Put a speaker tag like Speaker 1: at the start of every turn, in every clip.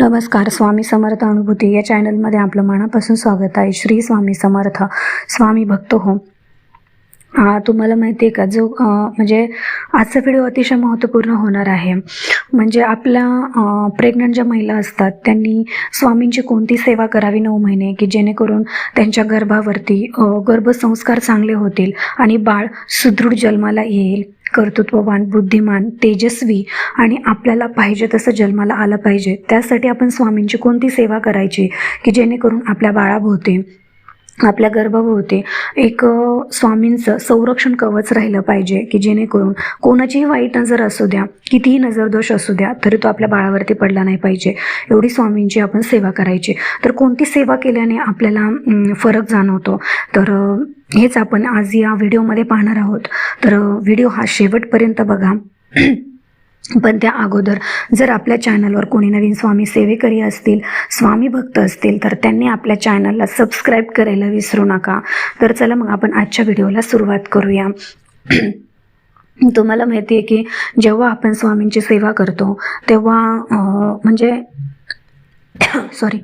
Speaker 1: नमस्कार स्वामी समर्थ अनुभूती. या चॅनलमध्ये आपलं मनापासून स्वागत आहे. श्री स्वामी समर्थ स्वामी भक्त हो. तुम्हाला माहिती आहे का जो म्हणजे आजचा व्हिडिओ अतिशय महत्त्वपूर्ण होणार आहे. म्हणजे आपल्या प्रेग्नंट ज्या महिला असतात त्यांनी स्वामींची कोणती सेवा करावी नऊ महिने की जेणेकरून त्यांच्या गर्भावरती गर्भसंस्कार चांगले होतील आणि बाळ सुदृढ जन्माला येईल? कर्तृत्ववान बुद्धिमान तेजस्वी आणि आपल्याला पाहिजे तसं जन्माला आलं पाहिजे. त्यासाठी आपण स्वामींची कोणती सेवा करायची की जेणेकरून आपल्या बाळाभोवते आपल्या गर्भाभोवती एक स्वामींचं संरक्षण कवच राहिलं पाहिजे की जेणेकरून कोणाचीही वाईट नजर असू द्या कितीही नजरदोष असू द्या तरी तो आपल्या बाळावरती पडला नाही पाहिजे. एवढी स्वामींची आपण सेवा करायची. तर कोणती सेवा केल्याने आपल्याला फरक जाणवतो? तर हेच आपण आज या व्हिडिओमध्ये पाहणार आहोत. तर व्हिडिओ हा शेवटपर्यंत बघा. पण त्या अगोदर जर आपल्या चॅनलवर कोणी नवीन स्वामी सेवेकरी असतील स्वामी भक्त असतील तर त्यांनी आपल्या चॅनलला सबस्क्राईब करायला विसरू नका. तर चला मग आपण आजच्या व्हिडिओला सुरुवात करूया. तुम्हाला माहिती आहे की जेव्हा आपण स्वामींची सेवा करतो तेव्हा म्हणजे सॉरी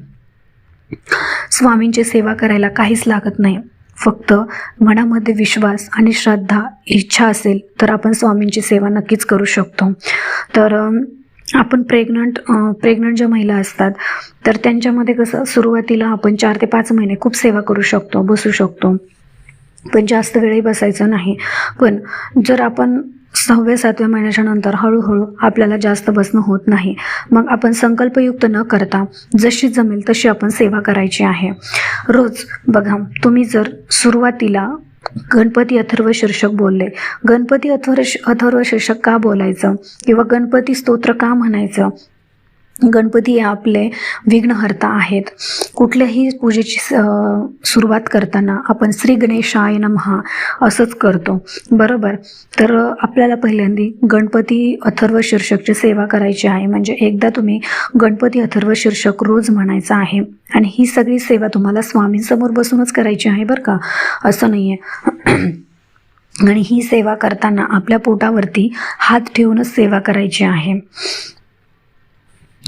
Speaker 1: स्वामींची सेवा करायला काहीच लागत नाही. फक्त मनामध्ये विश्वास आणि श्रद्धा इच्छा असेल तर आपण स्वामींची सेवा नक्कीच करू शकतो. तर आपण प्रेग्नंट प्रेग्नंट ज्या महिला असतात तर त्यांच्यामध्ये कसं सुरुवातीला आपण चार ते पाच महिने खूप सेवा करू शकतो बसू शकतो. पण जास्त वेळही बसायचं नाही. पण जर आपण सहाव्या सातव्या महिन्याच्या नंतर हळूहळू आपल्याला जास्त बसणं होत नाही मग आपण संकल्पयुक्त न करता जशी जमेल तशी आपण सेवा करायची आहे. रोज बघा तुम्ही जर सुरुवातीला गणपती अथर्व शीर्षक बोलले गणपती अथर्व अथर्व शीर्षक का बोलायचं? किंवा गणपती स्तोत्र का म्हणायचं? गणपती हे आपले विघ्नहर्ता आहेत. कुठल्याही पूजेची स- सुरुवात करताना आपण श्री गणेशाय नमहा असंच करतो. बरोबर? तर आपल्याला पहिल्यांदी गणपती अथर्व शीर्षकची सेवा करायची आहे. म्हणजे एकदा तुम्ही गणपती अथर्व शीर्षक रोज म्हणायचं आहे आणि ही सगळी सेवा तुम्हाला स्वामींसमोर बसूनच करायची आहे बरं का? असं नाही आहे आणि ही सेवा करताना आपल्या पोटावरती हात ठेवूनच सेवा करायची आहे.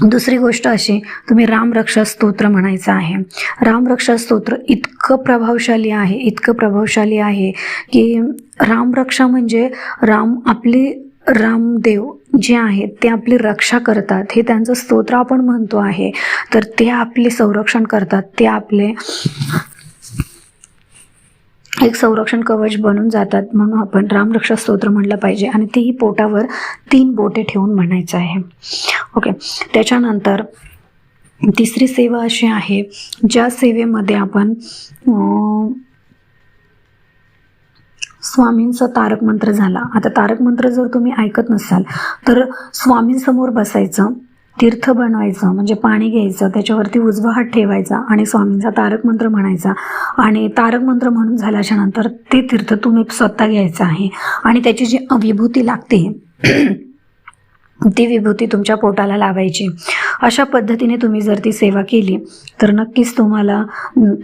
Speaker 1: दुसरी गोष्ट अशी तुम्ही रामरक्षा स्तोत्र म्हणायचं आहे. रामरक्षा स्तोत्र इतकं प्रभावशाली आहे इतकं प्रभावशाली आहे की रामरक्षा म्हणजे राम आपली रामदेव जे आहेत ते आपली रक्षा करतात. हे त्यांचं स्तोत्र आपण म्हणतो आहे. तर ते आपले संरक्षण करतात ते आपले एक संरक्षण कवच बनून जातात म्हणून आपण रामरक्षा स्तोत्र म्हणलं पाहिजे. आणि तेही पोटावर तीन बोटे ठेवून म्हणायचं आहे. ओके त्याच्यानंतर तिसरी सेवा अशी आहे ज्या सेवेमध्ये आपण स्वामींचा तारक मंत्र झाला. आता तारक मंत्र जर तुम्ही ऐकत नसाल तर स्वामींसमोर बसायचं तीर्थ बनवायचं म्हणजे पाणी घ्यायचं त्याच्यावरती उजवा हात ठेवायचा आणि स्वामींचा तारक मंत्र म्हणायचा. आणि तारक मंत्र म्हणून झाल्याच्यानंतर ते तीर्थ तुम्ही स्वतः घ्यायचं आहे. आणि त्याची जी अविभूती लागते ती विभूती तुमच्या पोटाला लावायची. अशा पद्धतीने तुम्ही जर ती सेवा केली तर नक्कीच तुम्हाला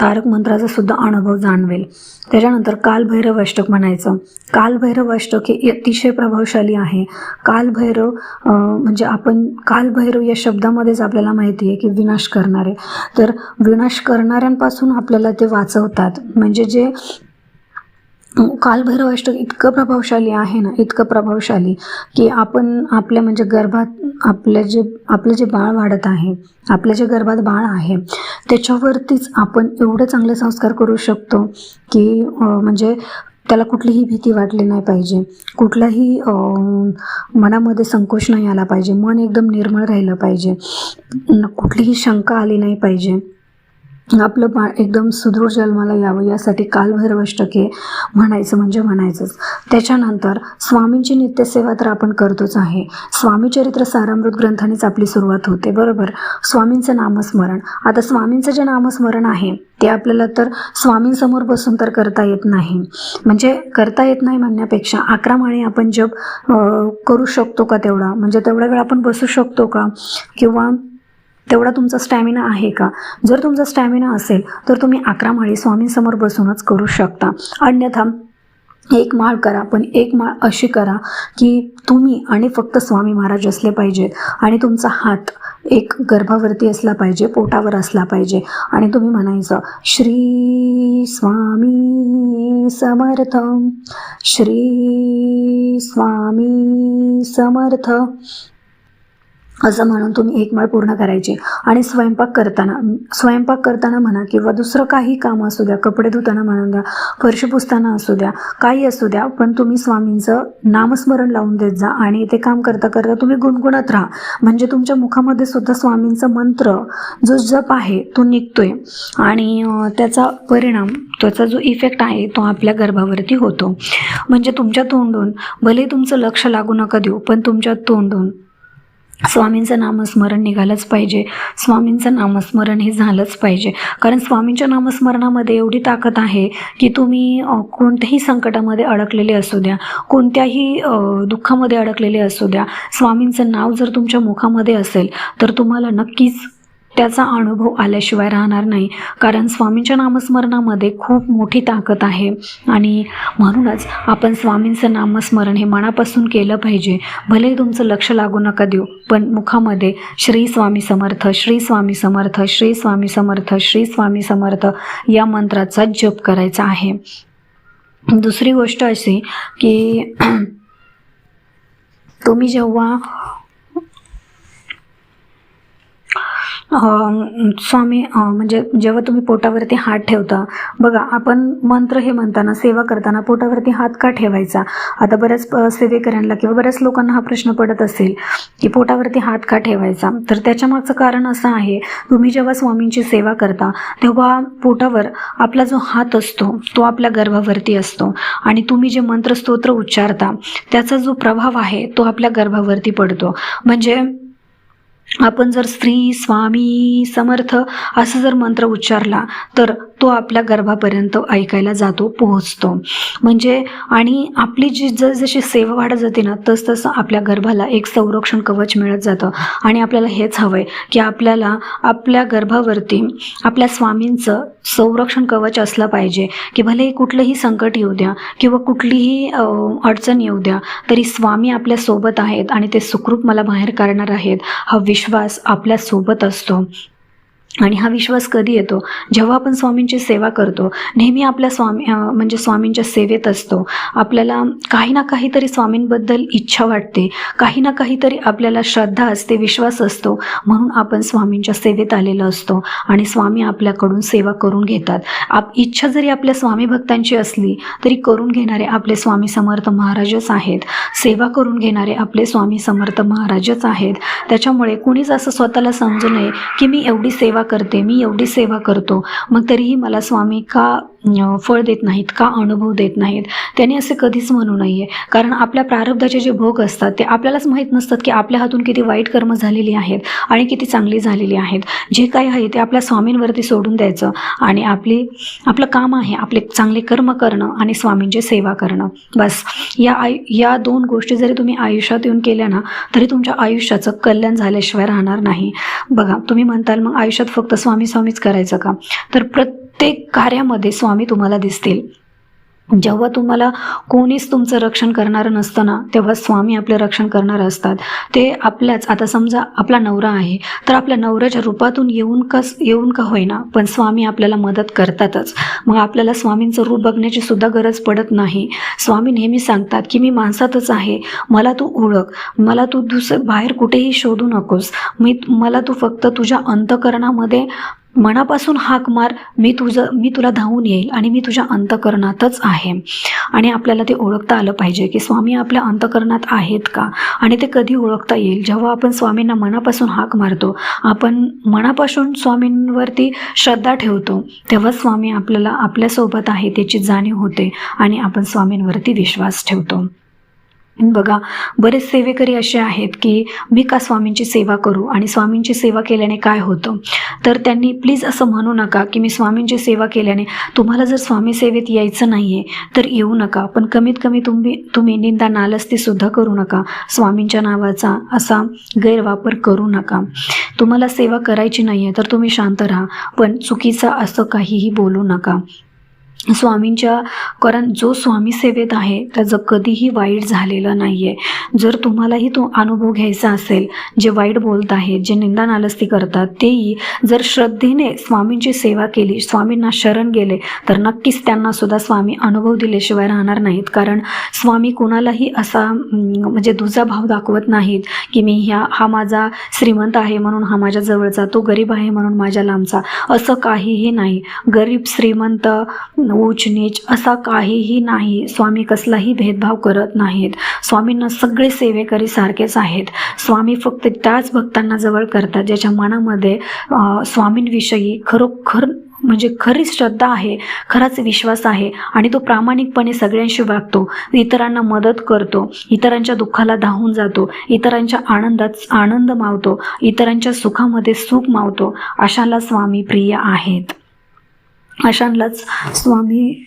Speaker 1: तारक मंत्राचा सुद्धा अनुभव जाणवेल. त्याच्यानंतर कालभैरव अष्टक म्हणायचं. कालभैरव अष्टक हे अतिशय प्रभावशाली आहे. कालभैरव म्हणजे आपण कालभैरव या शब्दामध्येच आपल्याला माहिती आहे की विनाश करणारे. तर विनाश करणाऱ्यांपासून आपल्याला ते वाचवतात. म्हणजे जे कालभैरव अष्टक इतकं प्रभावशाली आहे ना इतकं प्रभावशाली की आपण आपल्या म्हणजे गर्भात आपलं जे आपलं जे बाळ वाढत आहे आपल्या जे गर्भात बाळ आहे त्याच्यावरतीच आपण एवढे चांगले संस्कार करू शकतो की म्हणजे त्याला कुठलीही भीती वाटली नाही पाहिजे. कुठलाही मनामध्ये संकोच नाही आला पाहिजे. मन एकदम निर्मळ राहिलं पाहिजे. न- कुठलीही शंका आली नाही पाहिजे. आपलं पा एकदम सुदृढ जन्माला यावं यासाठी कालभैरवष्टके म्हणायचं म्हणजे म्हणायचंच. त्याच्यानंतर स्वामींची नित्यसेवा तर आपण करतोच आहे. स्वामी चरित्र सारामृत ग्रंथानेच आपली सुरुवात होते बरोबर? स्वामींचं नामस्मरण. आता स्वामींचं जे नामस्मरण आहे ते आपल्याला तर स्वामींसमोर बसून तर करता येत नाही. म्हणजे करता येत नाही म्हणण्यापेक्षा अकरा माळे आपण जप करू शकतो का तेवढा? म्हणजे तेवढा वेळ आपण बसू शकतो का? किंवा तेवढा तुमचा स्टॅमिना आहे का? जर तुमचा स्टॅमिना असेल तर तुम्ही अकरा माळी स्वामींसमोर बसूनच करू शकता. अन्यथा एक माळ करा पण एक माळ अशी करा की तुम्ही आणि फक्त स्वामी महाराज असले पाहिजेत आणि तुमचा हात एक गर्भावरती असला पाहिजे पोटावर असला पाहिजे. आणि तुम्ही म्हणायचं श्री स्वामी समर्थ श्री स्वामी समर्थ. असं म्हणून तुम्ही एक माळ पूर्ण करायची. आणि स्वयंपाक करताना स्वयंपाक करताना म्हणा किंवा दुसरं काही काम असू द्या कपडे धुताना म्हणून द्या फरशी पुसताना असू द्या काही असू द्या पण तुम्ही स्वामींचं नामस्मरण लावून देत जा आणि ते काम करता करता तुम्ही गुणगुणत राहा. म्हणजे तुमच्या मुखामध्ये सुद्धा स्वामींचा मंत्र जो जप आहे तो निघतोय. आणि त्याचा परिणाम त्याचा जो इफेक्ट आहे तो आपल्या गर्भावरती होतो. म्हणजे तुमच्या तोंडून भले तुमचं लक्ष लागू नका देऊ पण तुमच्या तोंडून स्वामींचं नामस्मरण निघालंच पाहिजे. स्वामींचं नामस्मरण हे झालंच पाहिजे. कारण स्वामींच्या नामस्मरणामध्ये एवढी ताकद आहे की तुम्ही कोणत्याही संकटामध्ये अडकलेले असू द्या कोणत्याही दुःखामध्ये अडकलेले असू द्या. स्वामींचं नाव जर तुमच्या मुखामध्ये असेल तर तुम्हाला नक्कीच त्याचा अनुभव आल्याशिवाय राहणार नाही. कारण स्वामींच्या नामस्मरणामध्ये खूप मोठी ताकद आहे. आणि म्हणूनच आपण स्वामींचं नामस्मरण हे मनापासून केलं पाहिजे. भले तुमचं लक्ष लागू नका देऊ पण मुखामध्ये श्री स्वामी समर्थ श्री स्वामी समर्थ श्री स्वामी समर्थ श्री स्वामी समर्थ या मंत्राचा जप करायचा आहे. दुसरी गोष्ट अशी की तुम्ही जेव्हा स्वामी म्हणजे जेव्हा तुम्ही पोटावरती हात ठेवता बघा आपण मंत्र हे म्हणताना सेवा करताना पोटावरती हात का ठेवायचा? आता बऱ्याच सेवेकऱ्यांना किंवा बऱ्याच लोकांना हा प्रश्न पडत असेल की पोटावरती हात का ठेवायचा? तर त्याच्यामागचं कारण असं आहे तुम्ही जेव्हा स्वामींची सेवा करता तेव्हा पोटावर आपला जो हात असतो तो आपल्या गर्भावरती असतो. आणि तुम्ही जे मंत्रस्तोत्र उच्चारता त्याचा जो प्रभाव आहे तो आपल्या गर्भावरती पडतो. म्हणजे आपण जर स्त्री स्वामी समर्थ असं जर मंत्र उच्चारला तर तो आपल्या गर्भापर्यंत ऐकायला जातो पोहोचतो. म्हणजे आणि आपली जी जसजशी सेवा वाढत जाते ना तस तसं आपल्या गर्भाला एक संरक्षण कवच मिळत जातं. आणि आपल्याला हेच हवं आहे की आपल्याला आपल्या गर्भावरती आपल्या स्वामींचं संरक्षण कवच असलं पाहिजे की भलेही कुठलंही संकट येऊ द्या किंवा कुठलीही अडचण येऊ द्या तरी स्वामी आपल्यासोबत आहेत आणि ते सुखरूप मला बाहेर काढणार आहेत हा विश्वास आपल्यासोबत असतो. आणि हा विश्वास कधी येतो? जेव्हा आपण स्वामींची सेवा करतो नेहमी आपल्या स्वामी म्हणजे स्वामींच्या सेवेत असतो. आपल्याला काही ना काहीतरी स्वामींबद्दल इच्छा वाटते. काही ना काहीतरी आपल्याला श्रद्धा असते विश्वास असतो. म्हणून आपण स्वामींच्या सेवेत आलेलो असतो आणि स्वामी आपल्याकडून सेवा करून घेतात. आप इच्छा जरी आपल्या स्वामी भक्तांची असली तरी करून घेणारे आपले स्वामी समर्थ महाराजच आहेत. सेवा करून घेणारे आपले स्वामी समर्थ महाराजच आहेत. त्याच्यामुळे कुणीच असं स्वतःला समजू नये की मी एवढी सेवा करते मी एवढी सेवा करतो. मग तरीही मला स्वामी का फळ देत नाहीत का अनुभव देत नाहीत त्याने असे कधीच म्हणू नये कारण आपल्या प्रारब्धाचे जे भोग असतात ते आपल्यालाच माहीत नसतात की आपल्या हातून किती वाईट कर्म झालेली आहेत आणि किती चांगली झालेली आहेत. जे काही आहे ते आपल्या स्वामींवरती सोडून द्यायचं आणि आपली आपलं काम आहे आपले चांगले कर्म करणं आणि स्वामींची सेवा करणं. बस या आय या दोन गोष्टी जरी तुम्ही आयुष्यात येऊन केल्या ना तरी तुमच्या आयुष्याचं कल्याण झाल्याशिवाय राहणार नाही. बघा तुम्ही म्हणताल मग आयुष्यात फक्त स्वामी स्वामीच करायचं का? तर प्रत्येक कार्यामध्ये स्वामी तुम्हाला दिसतील. जेव्हा तुम्हाला कोणीच तुमचं रक्षण करणारं नसतं ना तेव्हा स्वामी आपलं रक्षण करणार असतात. ते आपल्याच आता समजा आपला नवरा आहे तर आपल्या नवऱ्याच्या रूपातून येऊन कस येऊन का होईना पण स्वामी आपल्याला मदत करतातच. मग आपल्याला स्वामींचं रूप बघण्याची सुद्धा गरज पडत नाही. स्वामी नेहमी सांगतात की मी माणसातच आहे. मला तू ओळख. मला तू दुसरं बाहेर कुठेही शोधू नकोस. मी मला तू फक्त तुझ्या अंतकरणामध्ये मनापासून हाक मार मी तुझं मी तुला धावून येईल आणि मी तुझ्या अंतकरणातच आहे. आणि आपल्याला ते ओळखता आलं पाहिजे की स्वामी आपल्या अंतकरणात आहेत का? आणि ते कधी ओळखता येईल? जेव्हा आपण स्वामींना मनापासून हाक मारतो आपण मनापासून स्वामींवरती श्रद्धा ठेवतो तेव्हा स्वामी आपल्याला आपल्यासोबत आहे त्याची जाणीव होते आणि आपण स्वामींवरती विश्वास ठेवतो. बघा बरेच सेवेकरी असे आहेत की मी का स्वामींची सेवा करू आणि स्वामींची सेवा केल्याने काय होतं? तर त्यांनी प्लीज असं म्हणू नका की मी स्वामींची सेवा केल्याने तुम्हाला जर स्वामी सेवेत यायचं नाही आहे तर येऊ नका. पण कमीत कमी तुम्ही तुम्ही निंदा नालस्तीसुद्धा करू नका. स्वामींच्या नावाचा असा गैरवापर करू नका. तुम्हाला सेवा करायची नाही आहे तर तुम्ही शांत राहा. पण चुकीचा असं काहीही बोलू नका. स्वामींच्या कारण जो स्वामी सेवेत आहे त्याचं कधीही वाईट झालेलं नाही आहे जर तुम्हालाही तो अनुभव घ्यायचा असेल जे वाईट बोलत आहेत जे निंदा नालस्ती करतात तेही जर श्रद्धेने स्वामींची सेवा केली स्वामींना शरण गेले तर नक्कीच त्यांना सुद्धा स्वामी अनुभव दिल्याशिवाय राहणार नाहीत. कारण स्वामी कुणालाही असा म्हणजे दुजा भाव दाखवत नाहीत की मी ह्या हा माझा श्रीमंत आहे म्हणून हा माझ्या जवळचा तो गरीब आहे म्हणून माझ्या लांबचा असं काहीही नाही. गरीब श्रीमंत ऊच नीच असा काहीही नाही. स्वामी कसलाही भेदभाव करत नाहीत. स्वामींना सगळे सेवेकरी सारखेच आहेत. स्वामी फक्त त्याच भक्तांना जवळ करतात ज्याच्या मनामध्ये स्वामींविषयी खरोखर म्हणजे खरी श्रद्धा आहे खराच विश्वास आहे आणि तो प्रामाणिकपणे सगळ्यांशी वागतो इतरांना मदत करतो इतरांच्या दुःखाला धावून जातो इतरांच्या आनंदात आनंद मावतो इतरांच्या सुखामध्ये सुख मावतो अशाला स्वामी प्रिय आहेत. अशांनाच स्वामी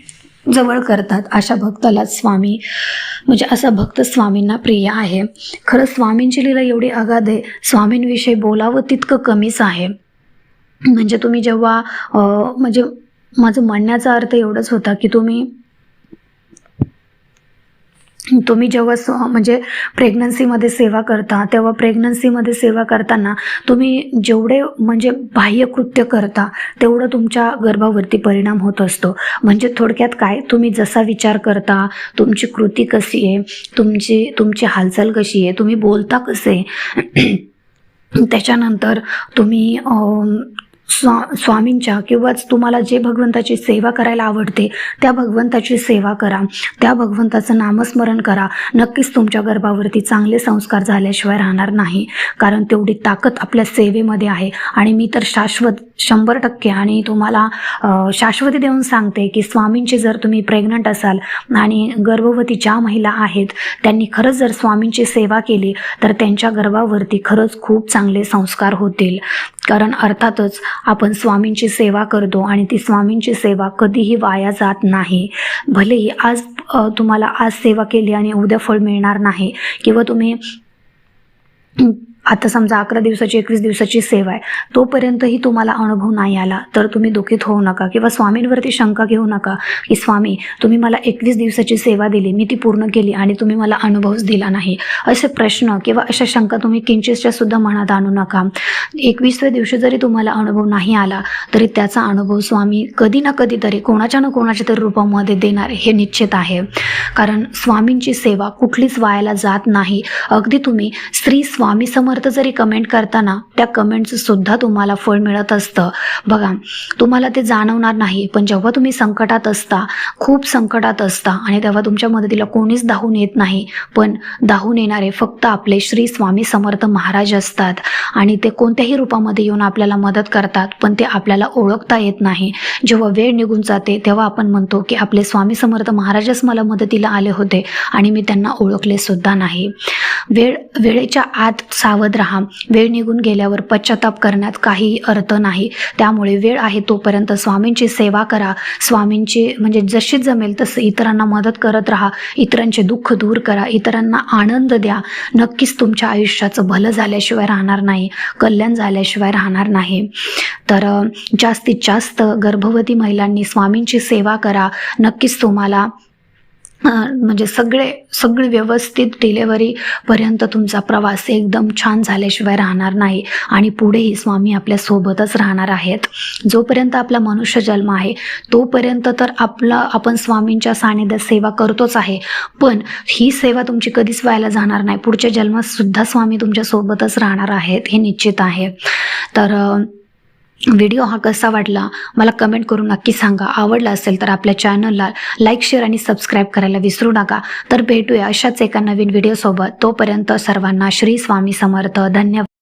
Speaker 1: जवळ करतात अशा भक्तालाच स्वामी. म्हणजे असा भक्त स्वामींना प्रिय आहे. खरं स्वामींची लीला एवढी अगाध आहे स्वामींविषयी बोलावं तितकं कमीच आहे. म्हणजे तुम्ही जेव्हा म्हणजे माझं म्हणण्याचा अर्थ एवढंच होता की तुम्ही तुम्ही जेव्हा स म्हणजे प्रेग्नन्सीमध्ये सेवा करता तेव्हा प्रेग्नन्सीमध्ये सेवा करताना तुम्ही जेवढे म्हणजे बाह्यकृत्य करता तेवढं तुमच्या गर्भावरती परिणाम होत असतो. म्हणजे थोडक्यात काय? तुम्ही जसा विचार करता तुमची कृती कशी आहे तुमची तुमची हालचाल कशी आहे तुम्ही बोलता कसे त्याच्यानंतर तुम्ही स्वा स्वामींच्या किंवाच तुम्हाला जे भगवंताची सेवा करायला आवडते त्या भगवंताची सेवा करा. त्या भगवंताचं नामस्मरण करा. नक्कीच तुमच्या गर्भावरती चांगले संस्कार झाल्याशिवाय राहणार नाही. कारण तेवढी ताकद आपल्या सेवेमध्ये आहे. आणि मी तर शाश्वत शंभर टक्के. आणि तुम्हाला शाश्वती देऊन सांगते की स्वामींची जर तुम्ही प्रेग्नंट असाल आणि गर्भवती ज्या महिला आहेत त्यांनी खरंच जर स्वामींची सेवा केली तर त्यांच्या गर्भावरती खरंच खूप चांगले संस्कार होतील. कारण अर्थातच आपण स्वामींची सेवा करतो आणि ती स्वामींची सेवा कधीही वाया जात नाही. भलेही आज तुम्हाला आज सेवा केली आणि उद्या फळ मिळणार नाही किंवा तुम्ही आता समजा अकरा दिवसाची एकवीस दिवसाची सेवा आहे. तोपर्यंतही तुम्हाला अनुभव नाही आला तर तुम्ही दुःखित होऊ नका किंवा स्वामींवरती शंका घेऊ नका की स्वामी तुम्ही मला एकवीस दिवसाची सेवा दिली मी ती पूर्ण केली आणि तुम्ही मला अनुभवच दिला नाही. असे प्रश्न किंवा अशा शंका तुम्ही किंचितच्या सुद्धा मनात आणू नका. एकवीसव्या दिवशी जरी तुम्हाला अनुभव नाही आला तरी त्याचा अनुभव स्वामी कधी ना कधीतरी कोणाच्या ना कोणाच्या तरी रूपामध्ये देणार हे निश्चित आहे. कारण स्वामींची सेवा कुठलीच वायाला जात नाही. अगदी तुम्ही श्री स्वामी समर्थ जरी कमेंट करताना त्या कमेंटचं सुद्धा तुम्हाला फळ मिळत असतं. बघा तुम्हाला ते जाणवणार नाही पण जेव्हा तुम्ही संकटात असता खूप संकटात असता आणि तेव्हा तुमच्या मदतीला कोणीच धावून येत नाही पण धावून येणारे फक्त आपले श्री स्वामी समर्थ महाराज असतात. आणि ते कोणत्याही रूपामध्ये येऊन आपल्याला मदत करतात पण ते आपल्याला ओळखता येत नाही. जेव्हा वेळ निघून जाते तेव्हा आपण म्हणतो की आपले स्वामी समर्थ महाराजच मला मदतीला आले होते आणि मी त्यांना ओळखले सुद्धा नाही. वेळ वेळेच्या आत सावध राहा. वेळ निघून गेल्यावर पश्चाताप करण्यात काहीही अर्थ नाही. त्यामुळे वेळ आहे तोपर्यंत स्वामींची सेवा करा. स्वामींची म्हणजे जशी जमेल तसं इतरांना मदत करत राहा. इतरांचे दुःख दूर करा. इतरांना आनंद द्या. नक्कीच तुमच्या आयुष्याचं भलं झाल्याशिवाय राहणार नाही. कल्याण झाल्याशिवाय राहणार नाही. तर जास्तीत जास्त गर्भवती महिलांनी स्वामींची सेवा करा. नक्कीच तुम्हाला म्हणजे सगळे सगळी व्यवस्थित डिलेवरीपर्यंत तुमचा प्रवास एकदम छान झाल्याशिवाय राहणार नाही. आणि पुढेही स्वामी आपल्या सोबतच राहणार आहेत. जोपर्यंत आपला मनुष्य जन्म आहे तोपर्यंत तर आपला आपण स्वामींच्या सानिध्यात सेवा करतोच आहे. पण ही सेवा तुमची कधीच व्हायला जाणार नाही. पुढच्या जन्मात सुद्धा स्वामी तुमच्या सोबतच राहणार आहेत हे निश्चित आहे. तर व्हिडिओ हा कसा वाटला मला कमेंट करून नक्की सांगा. आवडला असेल तर आपल्या चॅनलला लाईक शेअर आणि सबस्क्राईब करायला विसरू नका. तर भेटूया अशाच एका नवीन व्हिडिओसोबत तोपर्यंत सर्वांना श्री स्वामी समर्थ. धन्यवाद.